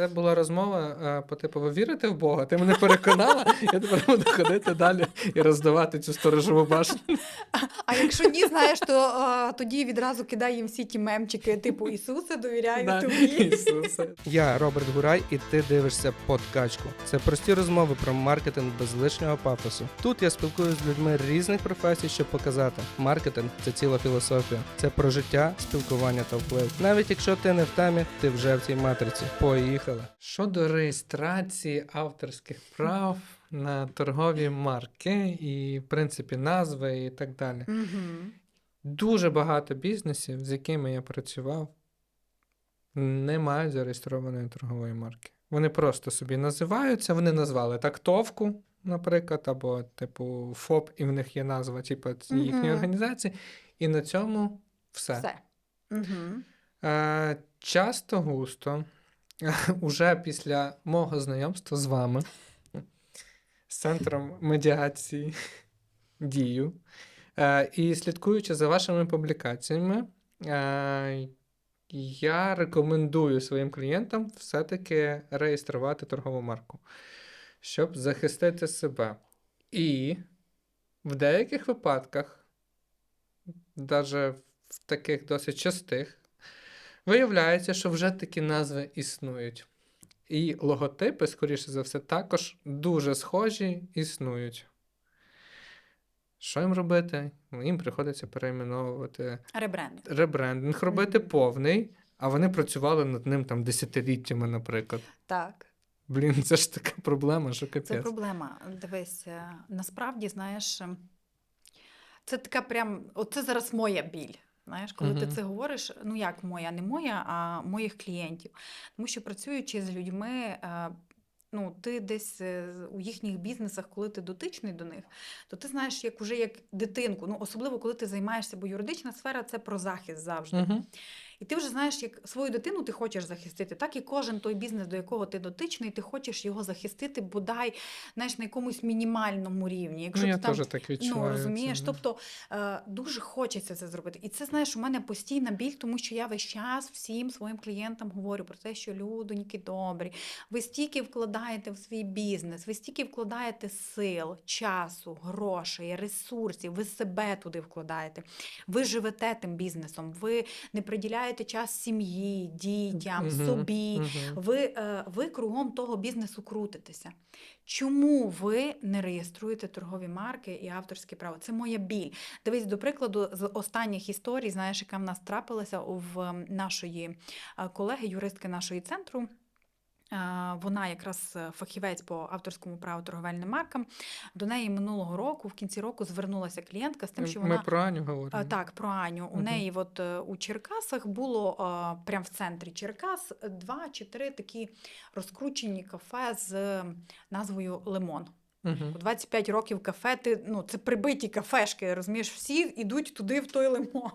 Це була розмова е, по типу, ви вірите в Бога? Ти мене переконала, я тепер буду ходити далі і роздавати цю сторожову башню. А якщо ні, знаєш, то а, тоді відразу кидай їм всі ті мемчики, типу Ісусе, довіряю Да, тобі. Ісусе. Я Роберт Гурай, і ти дивишся подкачку. Це прості розмови про маркетинг без лишнього пафосу. Тут я спілкуюся з людьми різних професій, щоб показати. Маркетинг це ціла філософія. Це про життя, спілкування та вплив. Навіть якщо ти не в темі, ти вже в цій матриці. Поїхали. Щодо реєстрації авторських прав на торгові марки і, в принципі, назви і так далі. Дуже багато бізнесів, з якими я працював, не мають зареєстрованої торгової марки. Вони просто собі називаються, вони назвали тактовку, наприклад, або типу ФОП, і в них є назва, типу, їхньої Мгм. організації, і на цьому все. Все. Угу. Часто густо, уже після мого знайомства з вами, з центром медіації дію, е, і слідкуючи за вашими публікаціями, е, я рекомендую своїм клієнтам все-таки реєструвати торгову марку, щоб захистити себе. І в деяких випадках, навіть в таких досить частих, Виявляється, що вже такі назви існують. І логотипи, скоріше за все, також дуже схожі існують. Що їм робити? Їм приходиться перейменовувати Ребренд. ребрендинг, робити повний, а вони працювали над ним там десятиліттями, наприклад. Так. Блін, це ж така проблема, що Це проблема. Дивись, е, насправді, знаєш, ем, це така прям, оце зараз моя біль. Знаєш, коли ти це говориш, ну як моя, не моя, а моїх клієнтів. Тому що працюючи з людьми, е, ну ти десь е, у їхніх бізнесах, коли ти дотичний до них, то ти знаєш, як уже як дитинку. Ну особливо коли ти займаєшся, бо юридична сфера це про захист завжди. Угу. І ти вже знаєш, як свою дитину ти хочеш захистити, так і кожен той бізнес, до якого ти дотичний, ти хочеш його захистити, бодай знаєш, на якомусь мінімальному рівні. Якщо Ну, я ти там теж так відчуваю. Ну, розумієш, це, тобто е, дуже хочеться це зробити. І це, знаєш, у мене постійна біль, тому що я весь час всім своїм клієнтам говорю про те, що людоньки добрі, ви стільки вкладаєте в свій бізнес, ви стільки вкладаєте сил, часу, грошей, ресурсів, ви себе туди вкладаєте. Ви живете тим бізнесом, ви не приділяєте час сім'ї, дітям, Мгм, собі. мгм. Ви, е, ви кругом того бізнесу крутитеся. Чому ви не реєструєте торгові марки і авторське право? Це моя біль. Дивись, до прикладу, з останніх історій, знаєш, яка в нас трапилася в нашої е, колеги, юристки нашої центру. Е, Вона якраз е, фахівець по авторському праву торговельним маркам. До неї минулого року, в кінці року, звернулася клієнтка з тим, що Ми вона про Аню говоримо. Так, про Аню. У неї от е, у Черкасах було прямо в центрі Черкас е, два чи три такі розкручені кафе з е, назвою Лимон. Угу. У 25 років кафе, ти, ну, це прибиті кафешки, розумієш, всі йдуть туди в той лимон.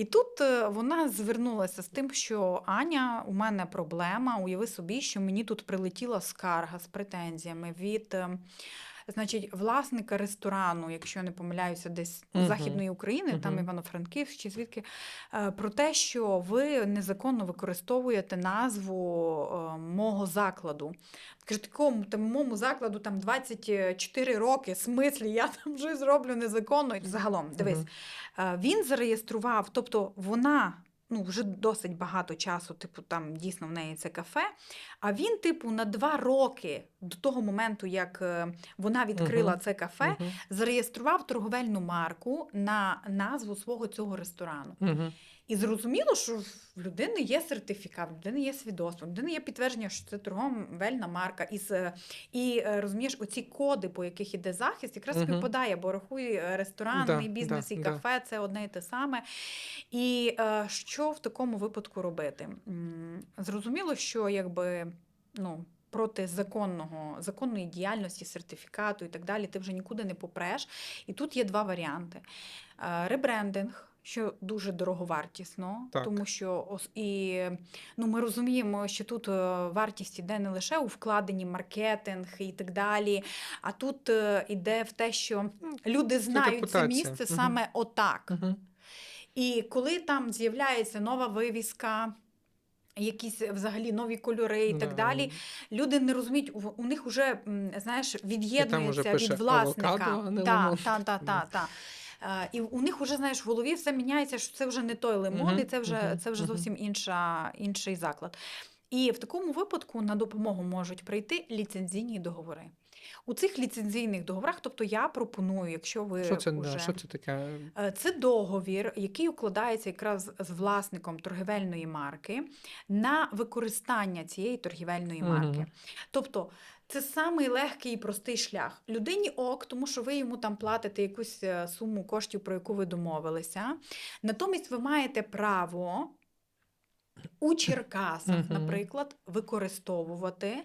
І тут е, вона звернулася з тим, що Аня, у мене проблема. Уяви собі, що мені тут прилетіла скарга з претензіями від. Значить, власника ресторану, якщо я не помиляюся, десь з Західної України, там Івано-Франківськ чи звідки, е, про те, що ви незаконно використовуєте назву е, мого закладу. Каже, такому там моєму закладу там 24 роки, смислі, я там щось роблю незаконно. Загалом, дивись. Е, Він зареєстрував, тобто вона. Ну, вже досить багато часу, типу, там дійсно в неї це кафе. А він, типу, на два роки до того моменту, як е, вона відкрила Мгм. це кафе, Мгм. зареєстрував торговельну марку на назву свого цього ресторану. Мгм. І зрозуміло, що в людини є сертифікат, в людини є свідоцтво, в людини є підтвердження, що це торговельна марка. І, і е, розумієш, оці коди, по яких іде захист, якраз Мгм. співпадає, бо рахуй е, ресторанний Да, бізнес да, і да. кафе це одне і те саме. І е, що в такому випадку робити? Зрозуміло, що якби ну. Проти законного, законної діяльності, сертифікату і так далі, ти вже нікуди не попреш. І тут є два варіанти: ребрендинг, що дуже дороговартісно, Так. тому що і ну, ми розуміємо, що тут е, вартість іде не лише у вкладенні маркетинг і так далі, а тут е, іде в те, що люди знають це репутація. місце Мгм. саме отак. Мгм. І коли там з'являється нова вивіска, якісь взагалі нові кольори і так Да. далі. Люди не розуміють, у- у них вже, знаєш, від'єднується від власника. авокадо, а не та, та, та, та, та. Е, І у них вже, знаєш, в голові все міняється, що це вже не той лимон, і це вже, це вже зовсім інша, інший заклад. І в такому випадку на допомогу можуть прийти ліцензійні договори. У цих ліцензійних договорах, тобто я пропоную, якщо ви Що це, вже... що це таке? Е, Це договір, який укладається якраз з власником торгівельної марки на використання цієї торгівельної марки. Тобто це самий легкий і простий шлях. Людині ок, тому що ви йому там платите якусь е, суму коштів, про яку ви домовилися. Натомість ви маєте право. У Черкасах, наприклад, використовувати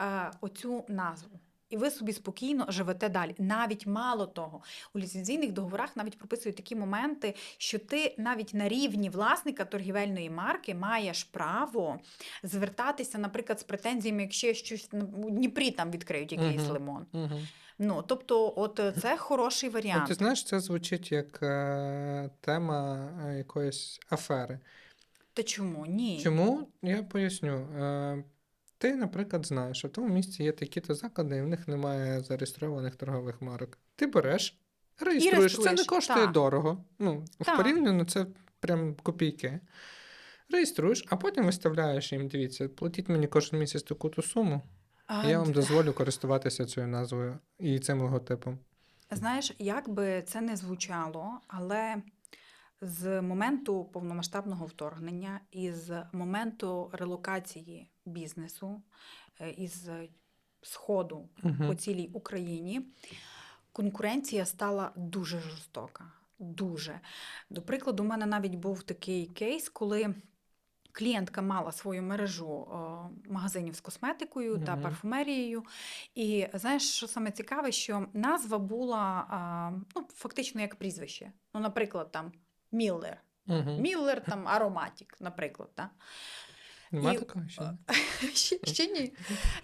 е, оцю назву. І ви собі спокійно живете далі. Навіть мало того, у ліцензійних договорах навіть прописують такі моменти, що ти навіть на рівні власника торгівельної марки маєш право звертатися, наприклад, з претензіями, якщо щось у Дніпрі там відкриють якийсь Мгм. лимон. Угу. Ну тобто, от е, це хороший варіант. ти знаєш, це звучить як е, тема е, якоїсь афери. Та чому? Ні. Чому? Я поясню. Е, ти, наприклад, знаєш, що в тому місці є такі-то заклади, і в них немає зареєстрованих торгових марок. Ти береш, реєструєш. Це не коштує так. дорого. Ну, Так. в порівняно це прям копійки. Реєструєш, а потім виставляєш їм, дивіться, платіть мені кожен місяць таку-то суму, А, я вам дозволю користуватися цією назвою і цим логотипом. Знаєш, як би це не звучало, але з моменту повномасштабного вторгнення і з моменту релокації бізнесу е, із Сходу по Угу. цілій Україні конкуренція стала дуже жорстока. Дуже. До прикладу, у мене навіть був такий кейс, коли клієнтка мала свою мережу о, магазинів з косметикою та парфумерією. І знаєш, що саме цікаве, що назва була а, ну, фактично як прізвище. Ну, наприклад, там Міллер. Угу. Міллер там ароматік, наприклад. Да? Нема і- такого ще? Ще, ще ні.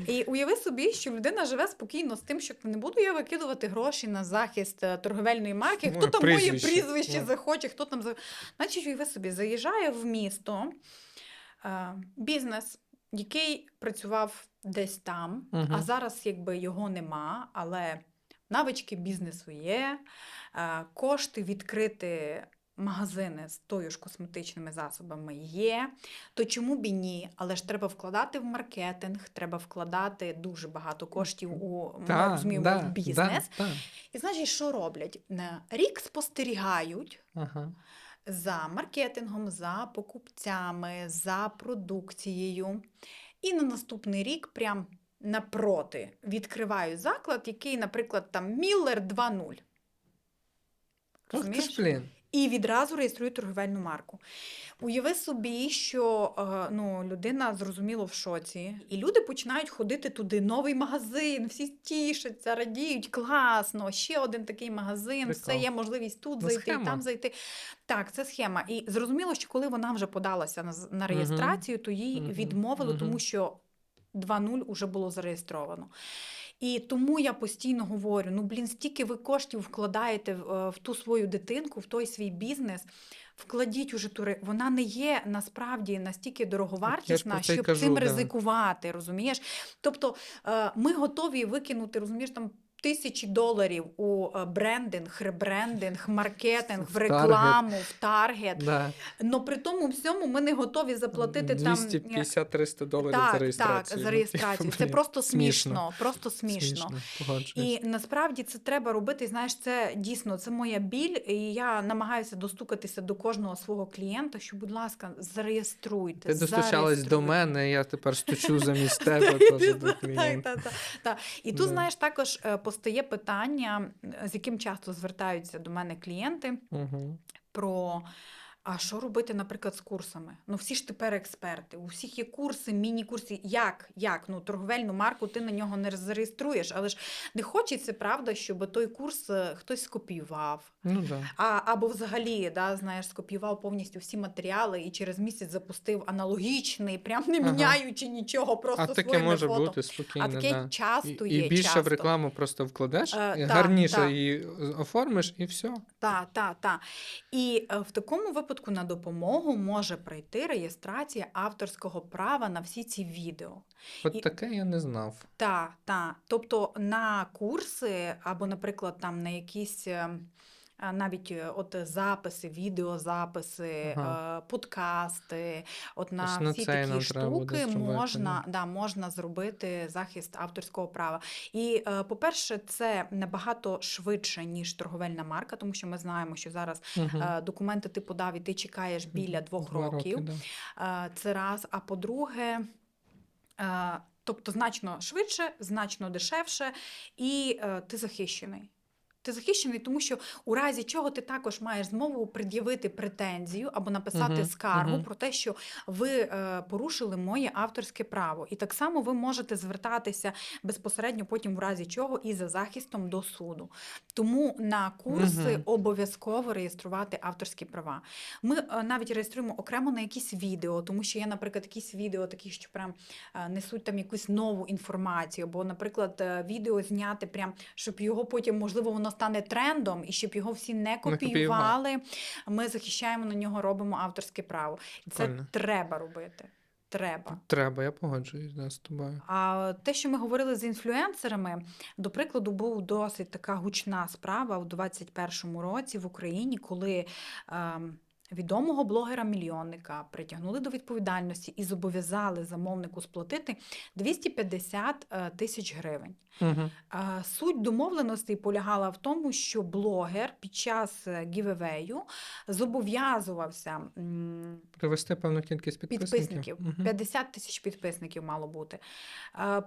І уяви собі, що людина живе спокійно з тим, що не буду я викидувати гроші на захист е, торговельної марки. Хто там моє прізвище. захоче, хто там. Значить, уяви собі, заїжджає в місто е, бізнес, який працював десь там, а зараз якби його нема, але навички бізнесу є, е, кошти відкрити. Магазини з тою ж косметичними засобами є, то чому б і ні? Але ж треба вкладати в маркетинг, треба вкладати дуже багато коштів у ми Та, розуміємо, да, в бізнес. Да, да. І значить, що роблять? Рік спостерігають Ага. за маркетингом, за покупцями, за продукцією. І на наступний рік прям напроти відкривають заклад, який, наприклад, там Міллер 2.0. Ох ти Розумієш? І відразу реєструє торговельну марку. Уяви собі, що е, ну, людина зрозуміло в шоці, і люди починають ходити туди. Новий магазин, всі тішаться, радіють, класно. Ще один такий магазин, все є можливість тут Ну, зайти, схема. там зайти. Так, це схема. І зрозуміло, що коли вона вже подалася на, на реєстрацію, то їй відмовили, тому що 2.0 вже було зареєстровано. І тому я постійно говорю: ну блін, стільки ви коштів вкладаєте в, е, в ту свою дитинку, в той свій бізнес. Вкладіть уже тури, вона не є насправді настільки дороговартісна, щоб кажу, цим да. ризикувати, розумієш? Тобто е, ми готові викинути, розумієш, там тисячі доларів у е, брендинг, ребрендинг, маркетинг, в рекламу, в таргет. Да. Но при тому всьому ми не готові заплатити там. е, 250-300 доларів так, за реєстрацію. Так, за Ну, реєстрацію. Це просто смішно, просто смішно. Смішно. І насправді це треба робити. Знаєш, це дійсно це моя біль, і я намагаюся достукатися до кожного свого клієнта, що, будь ласка, зареєструйте. Ти достучалась до мене, я тепер стучу замість тебе Так, так, так. І тут, знаєш, також е, постає питання, е, з яким часто звертаються до мене клієнти Угу. про. А що робити, наприклад, з курсами? Ну, всі ж тепер експерти. У всіх є курси, міні-курси. Як? Як? Ну, торговельну марку ти на нього не зареєструєш, але ж не хочеться, правда, щоб той курс е, хтось скопіював. Ну да. А, або взагалі, да, знаєш, скопіював повністю всі матеріали і через місяць запустив аналогічний, прям не Ага. міняючи нічого, просто А таке може фото. бути спокійно. А таке да. часто і, є. і більше часто. в рекламу просто вкладеш, Е, та, гарніше та. її оформиш, і все. Так, так, так. І е, в такому випадку. Випадку на допомогу може прийти реєстрація авторського права на всі ці відео. От І- таке я не знав. Так, та. Тобто на курси або, наприклад, там на якісь. Е, Навіть е, от записи, відеозаписи, Ага. е, подкасти, от на Ось всі це такі штуки можна, да, можна зробити захист авторського права. І, е, по-перше, це набагато швидше, ніж торговельна марка, тому що ми знаємо, що зараз е, документи ти подав і ти чекаєш біля двох років. да. Е, Це раз. А по-друге, е, тобто значно швидше, значно дешевше, і е, ти захищений. Ти захищений, тому що у разі чого ти також маєш змогу пред'явити претензію або написати Мгм, скаргу мгм. про те, що ви е, порушили моє авторське право. І так само ви можете звертатися безпосередньо потім, в разі чого, і за захистом до суду. Тому на курси Мгм. обов'язково реєструвати авторські права. Ми е, навіть реєструємо окремо на якісь відео, тому що є, наприклад, якісь відео, такі, що прям е, несуть там якусь нову інформацію, або, наприклад, е, відео зняти прям, щоб його потім, можливо, воно стане трендом, і щоб його всі не копіювали. Ми захищаємо на нього, робимо авторське право. І Це Прикольно. треба робити. Треба. Треба, я погоджуюсь да, з тобою. А те, що ми говорили з інфлюенсерами, до прикладу, був досить така гучна справа у 2021 році в Україні, коли ем, відомого блогера-мільйонника притягнули до відповідальності і зобов'язали замовнику сплатити 250 е, тисяч гривень. Угу. Суть домовленостей полягала в тому, що блогер під час е, гівевею зобов'язувався Привести певну кількість підписників. підписників. Мгм. 50 тисяч підписників мало бути.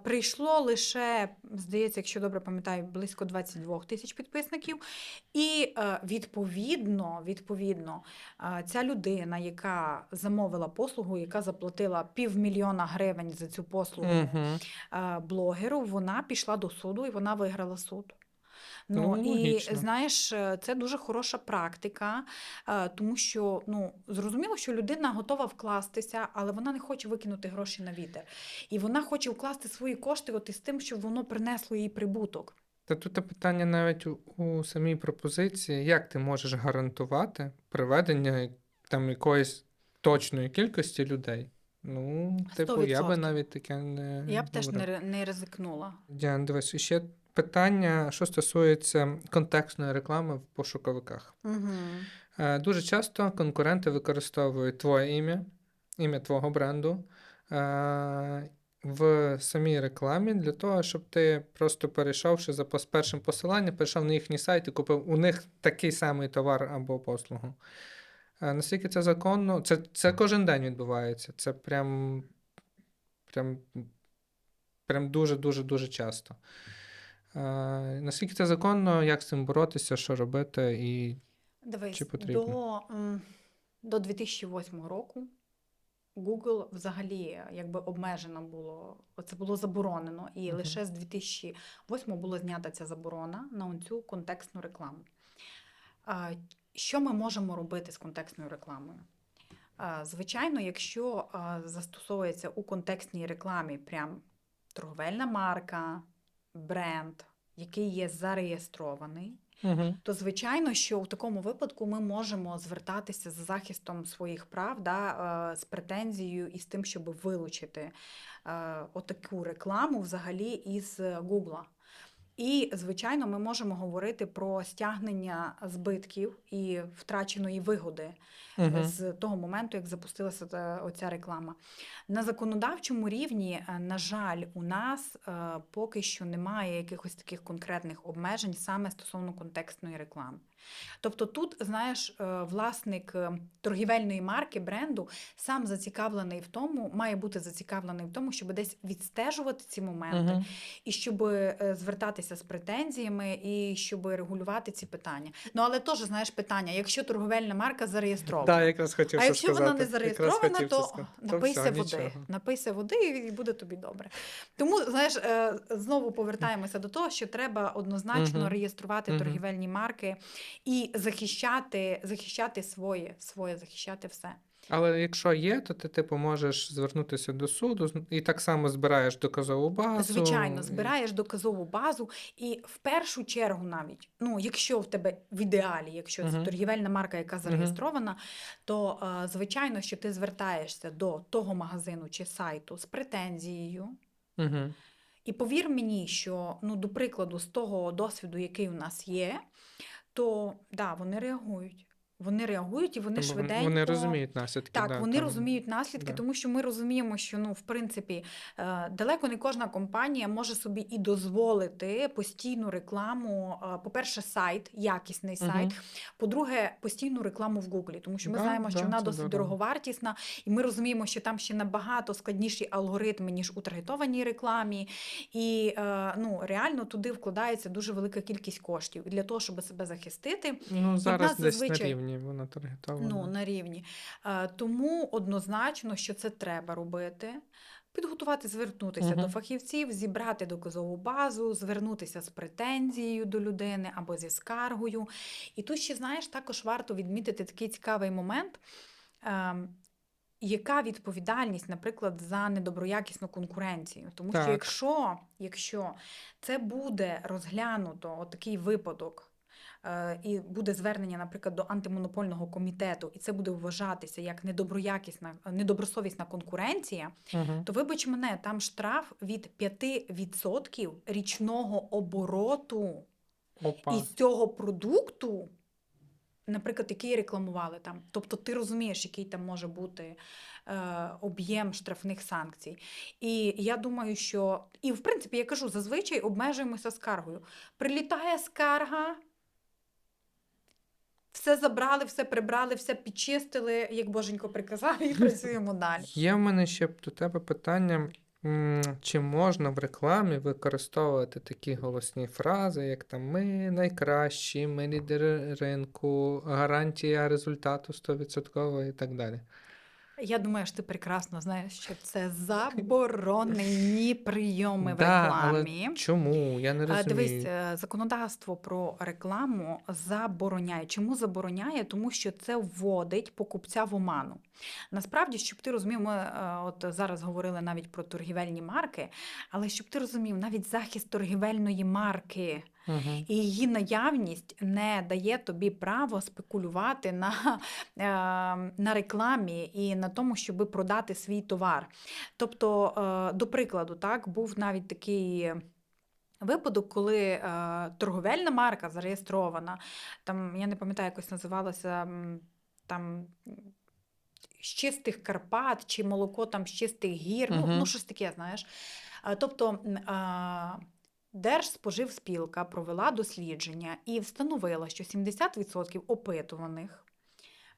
Прийшло лише, здається, якщо добре пам'ятаю, близько 22 тисяч підписників. І відповідно, відповідно, ця людина, яка замовила послугу, яка заплатила півмільйона гривень за цю послугу е, блогеру, вона пішла до суду і вона виграла суд. Ну, Ну, і логічно. знаєш, е, це дуже хороша практика, е, тому що ну, зрозуміло, що людина готова вкластися, але вона не хоче викинути гроші на вітер. І вона хоче вкласти свої кошти от із тим, щоб воно принесло їй прибуток. Та тут питання навіть у, у самій пропозиції, як ти можеш гарантувати приведення там якоїсь точної кількості людей? Ну, типу, я би навіть таке не Я б теж не, не ризикнула. Діан, дивись, ще питання, що стосується контекстної реклами в пошуковиках. Угу. Дуже часто конкуренти використовують твоє ім'я, ім'я твого бренду е, в самій рекламі для того, щоб ти просто перейшовши за першим посиланням, перейшов на їхній сайт і купив у них такий самий товар або послугу. Е, Наскільки це законно? Це, це кожен день відбувається. Це прям, прям, прям дуже-дуже дуже часто. Е, Наскільки це законно, як з цим боротися, що робити і Дивись, Чи потрібно? до, до 2008 року Google взагалі якби обмежено було, це було заборонено, і Мгм. лише з 2008 була знята ця заборона на цю контекстну рекламу. Що ми можемо робити з контекстною рекламою? Звичайно, якщо застосовується у контекстній рекламі прям торговельна марка, бренд, який є зареєстрований, То звичайно, що у такому випадку ми можемо звертатися за захистом своїх прав да, е, з претензією і з тим, щоб вилучити е, отаку рекламу взагалі із Гугла. І, звичайно, ми можемо говорити про стягнення збитків і втраченої вигоди Угу. з того моменту, як запустилася оця реклама. На законодавчому рівні, е, на жаль, у нас е, поки що немає якихось таких конкретних обмежень саме стосовно контекстної реклами. Тобто тут, знаєш, власник торгівельної марки, бренду сам зацікавлений в тому, має бути зацікавлений в тому, щоб десь відстежувати ці моменти, Угу. і щоб е, звертатися з претензіями, і щоб регулювати ці питання. Ну але теж знаєш питання, якщо торговельна марка зареєстрована. Так, якраз хотів А якщо сказати. вона не зареєстрована, це то напийся все, води. нічого. Напийся води і буде тобі добре. Тому, знаєш, е, знову повертаємося до того, що треба однозначно Мгм. реєструвати Мгм. торгівельні марки і захищати, захищати своє, своє, захищати все. Але якщо є, то ти типу можеш звернутися до суду і так само збираєш доказову базу. Звичайно, збираєш доказову базу, і в першу чергу, навіть ну, якщо в тебе в ідеалі, якщо це Мгм. торгівельна марка, яка зареєстрована, то е, звичайно, що ти звертаєшся до того магазину чи сайту з претензією. Мгм. І повір мені, що ну, до прикладу, з того досвіду, який у нас є, то да, вони реагують. Вони реагують і вони Тому швиденько. Вони розуміють наслідки. Так, да, вони там. розуміють наслідки, да. тому що ми розуміємо, що ну, в принципі, е, далеко не кожна компанія може собі і дозволити постійну рекламу. е, По-перше, сайт, якісний сайт. Мгм. По-друге, постійну рекламу в Гуглі, тому що ми Да, знаємо, що да, вона досить дорого. дороговартісна, і ми розуміємо, що там ще набагато складніші алгоритми, ніж у таргетованій рекламі. І е, ну, реально туди вкладається дуже велика кількість коштів. І для того, щоб себе захистити, Ну, зараз нас зазвичай- рівні вона таргетована. Ну, на рівні. Е, Тому однозначно, що це треба робити. Підготувати, звернутися Мгм. до фахівців, зібрати доказову базу, звернутися з претензією до людини або зі скаргою. І тут ще, знаєш, також варто відмітити такий цікавий момент. ем, Яка відповідальність, наприклад, за недоброякісну конкуренцію? Тому що якщо, якщо це буде розглянуто, такий випадок, і буде звернення, наприклад, до антимонопольного комітету, і це буде вважатися як недоброякісна, недобросовісна конкуренція, Мгм. то вибач мене, там штраф від 5% річного обороту Опа. із цього продукту, наприклад, який рекламували там. Тобто ти розумієш, який там може бути е, об'єм штрафних санкцій. І я думаю, що і в принципі я кажу, зазвичай обмежуємося скаргою. Прилітає скарга. Все забрали, все прибрали, все підчистили, як боженько приказав, і працюємо далі. Є в мене ще до тебе питання. Чи можна в рекламі використовувати такі голосні фрази, як там ми найкращі, ми лідери ринку, гарантія результату 100% і так далі? Я думаю, що ти прекрасно знаєш, що це заборонені прийоми в Да, рекламі. але чому? Я не А, розумію. Дивись, е, законодавство про рекламу забороняє. Чому забороняє? Тому що це вводить покупця в оману. Насправді, щоб ти розумів, ми е, от зараз говорили навіть про торгівельні марки, але щоб ти розумів, навіть захист торгівельної марки Мгм. і її наявність не дає тобі право спекулювати на, е, на рекламі і на тому, щоб продати свій товар. Тобто, е, до прикладу, так, був навіть такий. Випадок, коли е, торговельна марка зареєстрована, там я не пам'ятаю, якось називалося там з чистих Карпат чи молоко там з чистих гір, ну, Мгм. ну щось таке, знаєш. Е, Тобто а, Держспоживспілка провела дослідження і встановила, що 70% опитуваних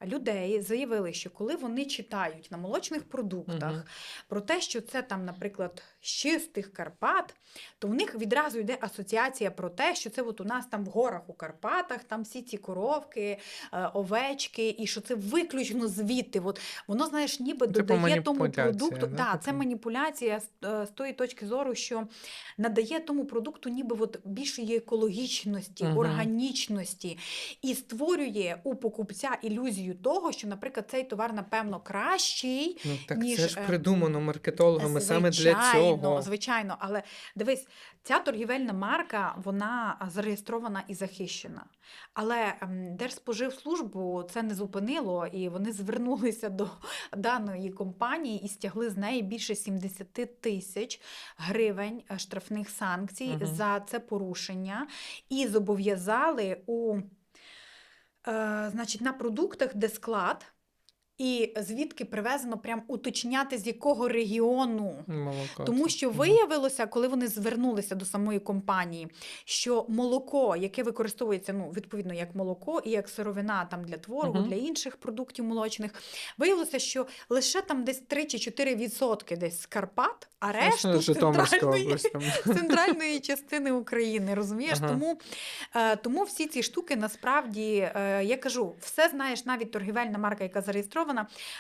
людей заявили, що коли вони читають на молочних продуктах Мгм. про те, що це там, наприклад, чистих Карпат, то в них відразу йде асоціація про те, що це от у нас там в горах у Карпатах, там всі ці коровки, е, овечки, і що це виключно звідти. От воно, знаєш, ніби Типу додає тому продукту. да, це маніпуляція з, е, тої точки зору, що надає тому продукту ніби от більшої екологічності, Мгм. органічності і створює у покупця ілюзію того, що, наприклад, цей товар, напевно, кращий. Ну так ніж, це ж е, придумано маркетологами саме для цього. Звичайно, але дивись, ця торгівельна марка вона зареєстрована і захищена. Але ем, Держспоживслужбу це не зупинило, і вони звернулися до даної компанії і стягли з неї більше 70 тисяч гривень е, штрафних санкцій Мгм. за це порушення і зобов'язали у значить, на продуктах, де склад. І звідки привезено, прям уточняти, з якого регіону. Молоко. Тому що виявилося, коли вони звернулися до самої компанії, що молоко, яке використовується ну, відповідно як молоко і як сировина там для творогу, Мгм. для інших продуктів молочних, виявилося, що лише там десь 3 чи 4 відсотки десь з Карпат, а решту центральної, центральної частини України. Розумієш? Ага. Тому, е, тому всі ці штуки насправді, е, я кажу, все знаєш, навіть торгівельна марка, яка зареєстрована,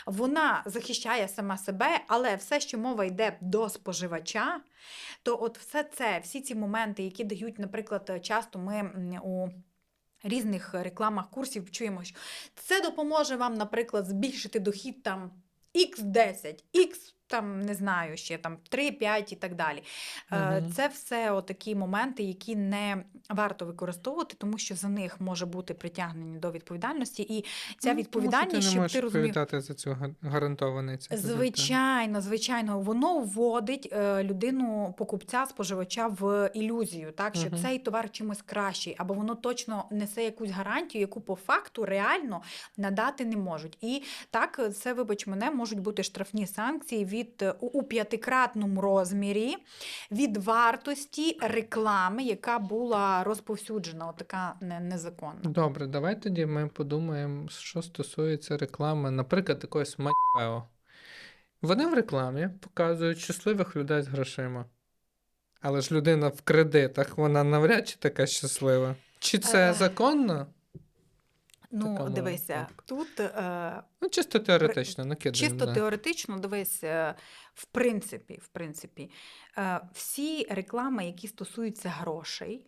вона захищає сама себе, але все, що мова йде до споживача, то от все це, всі ці моменти, які дають, наприклад, часто ми у різних рекламах курсів чуємо, що це допоможе вам, наприклад, збільшити дохід там X10, X там не знаю, ще там 3, 5 і так далі. Мгм. Це все такі моменти, які не варто використовувати, тому що за них може бути притягнення до відповідальності, і ця Ну, відповідальність, тому що ти щоб ти розумів. відповідати за цю га- гарантований результат. Звичайно, звичайно, воно вводить е, людину, покупця, споживача в ілюзію, так що Мгм. цей товар чимось кращий, або воно точно несе якусь гарантію, яку по факту реально надати не можуть. І так, е, це, вибач мене, можуть бути штрафні санкції від е, у, у п'ятикратному розмірі від вартості реклами, яка була розповсюджена, отака не, незаконна. Добре, давай тоді ми подумаємо, що стосується реклами, наприклад, якогось Матео. Вони в рекламі показують щасливих людей з грошима. Але ж людина в кредитах, вона навряд чи така щаслива. Чи це Е, законно? Ну, Така дивися, тут. Е, Ну, чисто теоретично, накидаємо. Чисто да. теоретично, дивись, е, в принципі, в принципі, е, всі реклами, які стосуються грошей,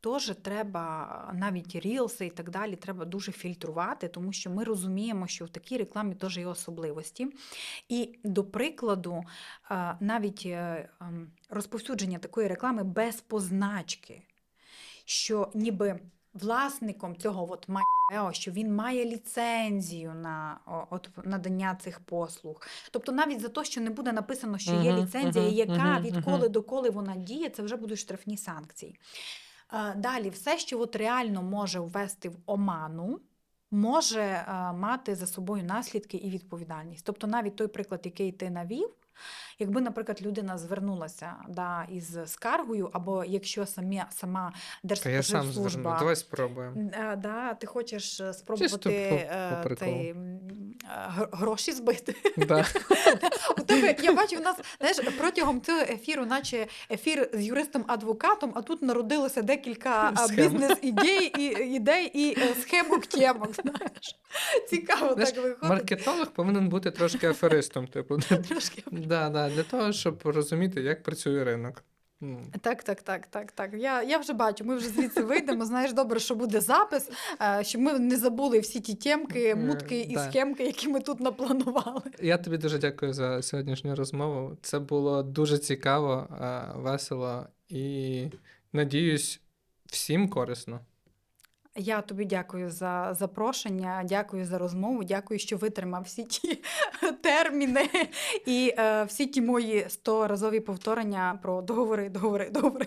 Теж треба навіть рілси і так далі, треба дуже фільтрувати, тому що ми розуміємо, що в такій рекламі теж є особливості. І до прикладу, е, навіть е, ем, розповсюдження такої реклами без позначки, що ніби власником цього от Матео, що він має ліцензію на от, надання цих послуг. Тобто навіть за те, що не буде написано, що є ліцензія, яка відколи до доколи вона діє, це вже будуть штрафні санкції. Е, Далі, все, що от реально може ввести в оману, може е, мати за собою наслідки і відповідальність. Тобто, навіть той приклад, який ти навів, якби, наприклад, людина звернулася да, із скаргою, або якщо самі, сама Та я сам зверну. Давай спробуємо. Е, Да, ти хочеш е, Чисто спробувати по- по цей, м, гр- гроші збити. Да. У тебе, я бачу, в нас знаєш, протягом цього ефіру, наче ефір з юристом-адвокатом, а тут народилося декілька бізнес-ідей і ідей і е, схемок тємок. Знаєш, цікаво Знаєш, так виходить. Маркетолог повинен бути трошки аферистом, типу. Трошки. Да, да, для того, щоб розуміти, як працює ринок. Так, так, так, так, так. Я, я вже бачу, ми вже звідси вийдемо. Знаєш, добре, що буде запис, е, щоб ми не забули всі ті темки, Е, мутки і да. схемки, які ми тут напланували. Я тобі дуже дякую за сьогоднішню розмову. Це було дуже цікаво, е, весело і надіюсь, всім корисно. Я тобі дякую за запрошення, дякую за розмову, дякую, що витримав всі ті терміни і е, всі ті мої сторазові повторення про договори, договори, договори.